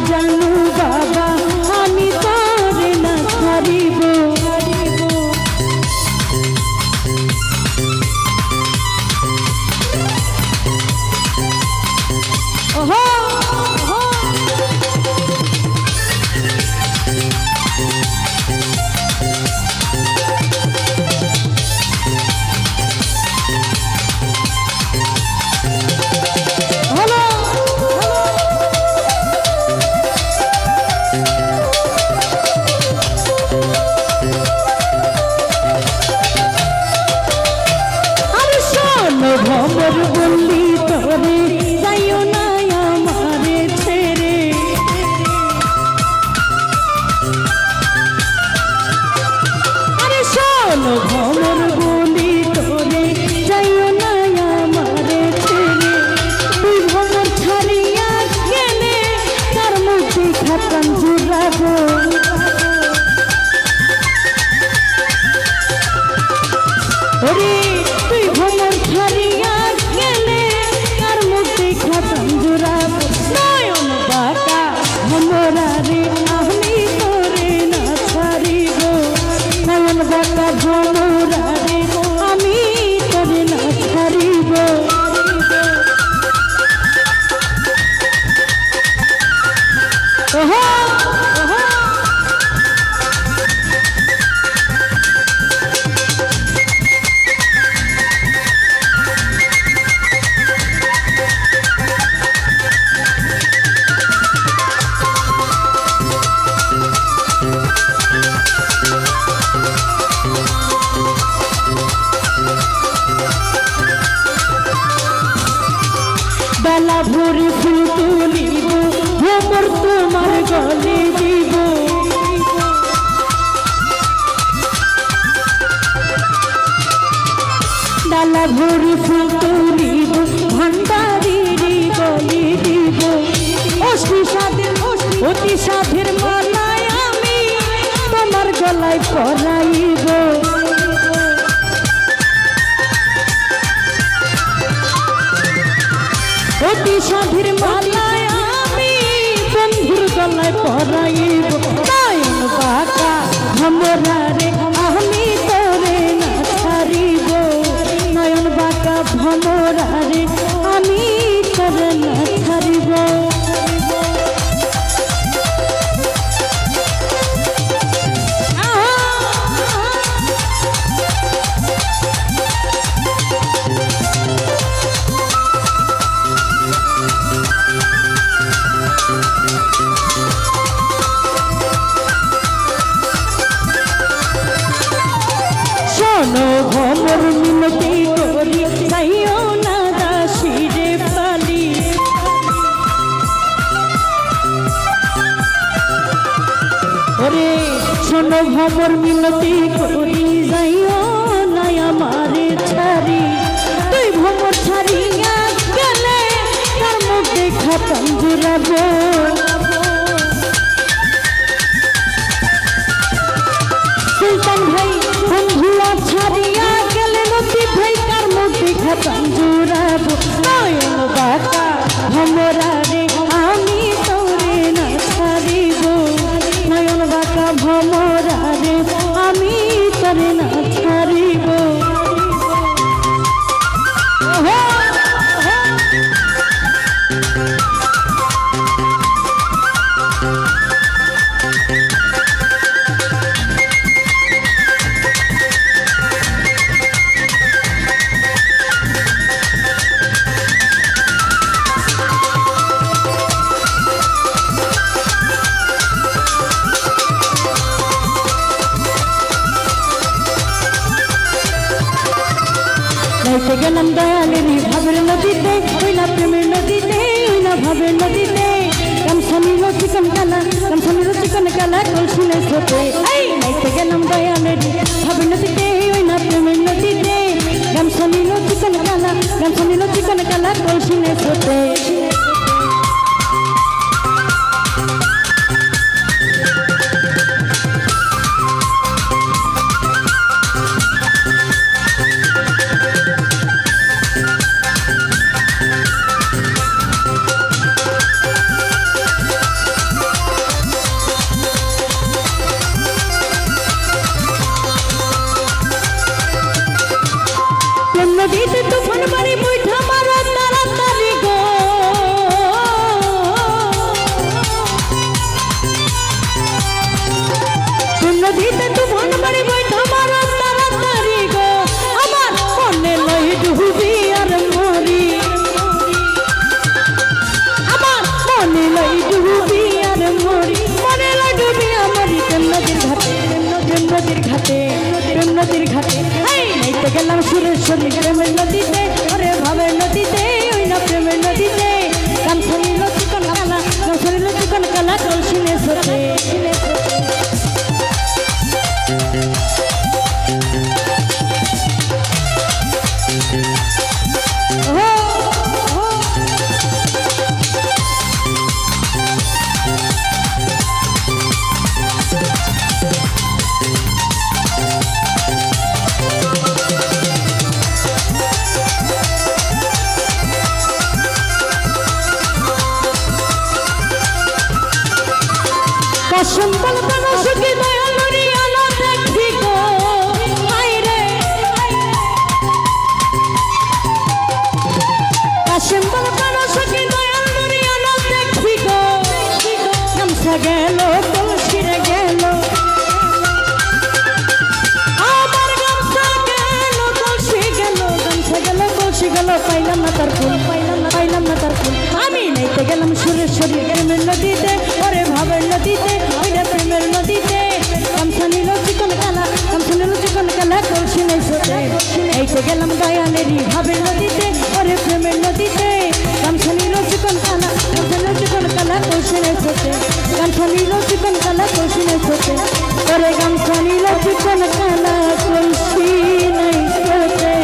সাজানো ভোমর তোমার গলে দিব। ডালা ভরে ফুল তুলিব, ভান্ডারির গলে দিব। সাধের অতি সাধের মালায় আমি তোমার গলায় পরাইব। অতি সাধের বন্ধুর গলায় পরাইব নয়ন বাঁকা আমরা রে শোনো ভমর মিনতি করি যাইও না আমারে ছাড়ি। তুই ভমর নাইতে গেলাম দয়ালেরই ভাবের নদীতে, ওই না প্রেমের নদীতে, ওই না ভাবের নদীতে। কামসানির চিকন কালা কামসানির চিকন কালা কলসিনে সোতে এই নাইতে গেলাম দয়ালিনী ভাবের নদীতে, ওই না প্রেমের নদীতে। কামসানির চিকন কালা কামসানির চিকন কালা কলসিনে সোতে ঘাটে এই নাইতে গেলাম সুরেশ্বরী প্রেমের নদীতে। গেল কলসিরে গেল। আমার গামছা গেল কলসি গেল। গামছা গেল কলসি গেল, পাইলাম না তার ফুল, পাইলাম না পাইলাম না তার ফুল। আমি নাইতে গেলাম সুরেশ্বরী প্রেমের নদীতে চলে গেলাম দয়ালেরই ভাবের নদীতে, ওরে প্রেমের নদীতে। কামসানি রসিকন কালা কামসানি রসিকন কালা কৌশলে ফোটে কামসানি রসিকন কালা কৌশলে ফোটে ওরে কামসানি রসিকন কালা কৌশি নাই ফোটে